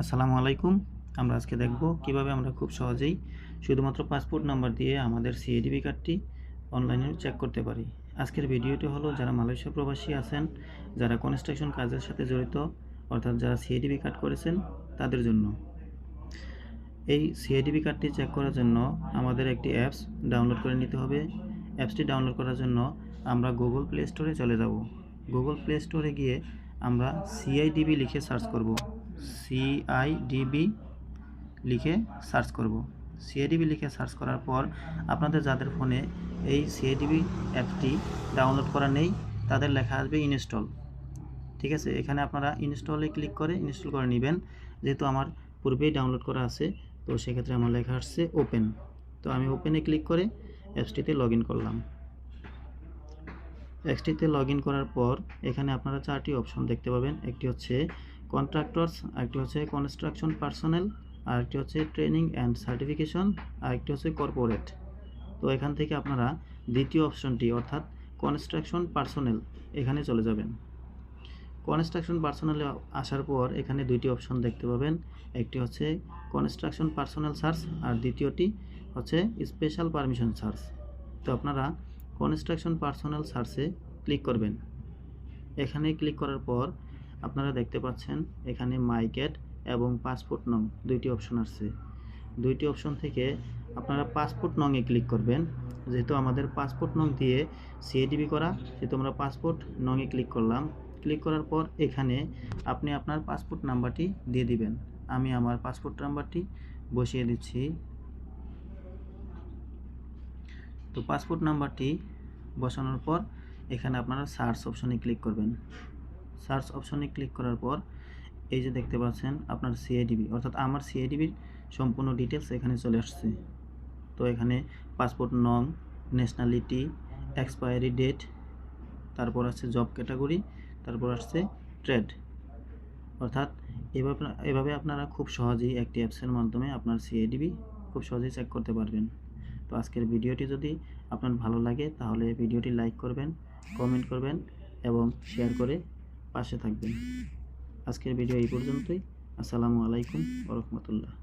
আসসালামু আলাইকুম। আমরা আজকে দেখব কীভাবে আমরা খুব সহজেই শুধুমাত্র পাসপোর্ট নাম্বার দিয়ে আমাদের সিএডিবি কার্ডটি অনলাইনে চেক করতে পারি। আজকের ভিডিওটি হলো যারা মালয়েশিয়া প্রবাসী আছেন যারা কনস্ট্রাকশন কাজের সাথে জড়িত অর্থাৎ যারা সিএডিবি কার্ড করেছেন তাদের জন্য। এই সিএডিবি কার্ডটি চেক করার জন্য আমাদের একটি অ্যাপস ডাউনলোড করে নিতে হবে। অ্যাপসটি ডাউনলোড করার জন্য আমরা গুগল প্লে স্টোরে চলে যাব। গুগল প্লে স্টোরে গিয়ে আমরা সিআইডিবি লিখে সার্চ করব। সিআইডিবি লিখে সার্চ করব। সিআইডিবি লিখে সার্চ করার পর আপনাদের যাদের ফোনে এই সিআইডিবি অ্যাপটি ডাউনলোড করা নেই, তাদের লেখা আসবে ইনস্টল। ঠিক আছে, এখানে আপনারা ইনস্টলে ক্লিক করে ইনস্টল করে নেবেন। যেহেতু আমার পূর্বেই ডাউনলোড করা আছে, তো সেক্ষেত্রে আমার লেখা আসছে ওপেন। তো আমি ওপেনে ক্লিক করে অ্যাপসটিতে লগ করলাম। অ্যাপসটিতে লগ ইন করার পর এখানে আপনারা চারটি অপশন দেখতে পাবেন। একটি হচ্ছে কন্ট্রাক্টরস আরেকটি হচ্ছে কনস্ট্রাকশন পার্সোনেল আরেকটি হচ্ছে ট্রেনিং অ্যান্ড সার্টিফিকেশন আরেকটি হচ্ছে কর্পোরেট তো এখান থেকে আপনারা দ্বিতীয় অপশনটি অর্থাৎ কনস্ট্রাকশন পার্সোনেল এখানে চলে যাবেন। কনস্ট্রাকশন পার্সোনালে আসার পর এখানে দুইটি অপশন দেখতে পাবেন। একটি হচ্ছে কনস্ট্রাকশন পার্সোনাল সার্চ আর দ্বিতীয়টি হচ্ছে স্পেশাল পারমিশন সার্চ তো আপনারা কনস্ট্রাকশন পার্সোনাল সার্চে ক্লিক করবেন। এখানে ক্লিক করার পর আপনারা দেখতে পাচ্ছেন এখানে মাইকেট এবং পাসপোর্ট নং দুইটি অপশন আসছে। দুইটি অপশন থেকে আপনারা পাসপোর্ট নংয়ে ক্লিক করবেন। যেহেতু আমাদের পাসপোর্ট নং দিয়ে সিএডিবি করা, সেহেতু আমরা পাসপোর্ট নংয়ে ক্লিক করলাম। ক্লিক করার পর এখানে আপনি আপনার পাসপোর্ট নাম্বারটি দিয়ে দিবেন। আমি আমার পাসপোর্ট নাম্বারটি বসিয়ে দিচ্ছি। তো পাসপোর্ট নাম্বারটি বসানোর পর এখানে আপনারা সার্চ অপশনে ক্লিক করবেন। সার্চ অপশনে ক্লিক করার পর এই যে দেখতে পাচ্ছেন আপনার সিআইডিবি অর্থাৎ আমার সিআইডিবির সম্পূর্ণ ডিটেলস এখানে চলে আসছে। তো এখানে পাসপোর্ট নং ন্যাশনালিটি এক্সপায়ারি ডেট তারপর আসছে জব ক্যাটাগরি তারপর আসছে ট্রেড অর্থাৎ এভাবে এভাবে আপনারা খুব সহজেই একটি অ্যাপসের মাধ্যমে আপনার সিআইডিবি খুব সহজেই চেক করতে পারবেন। তো আজকের ভিডিওটি যদি আপনার ভালো লাগে, তাহলে ভিডিওটি লাইক করবেন, কমেন্ট করবেন এবং শেয়ার করে পাশে থাকবেন। আজকের ভিডিও এই পর্যন্তই। আসসালামু আলাইকুম রহমতুল্লাহ।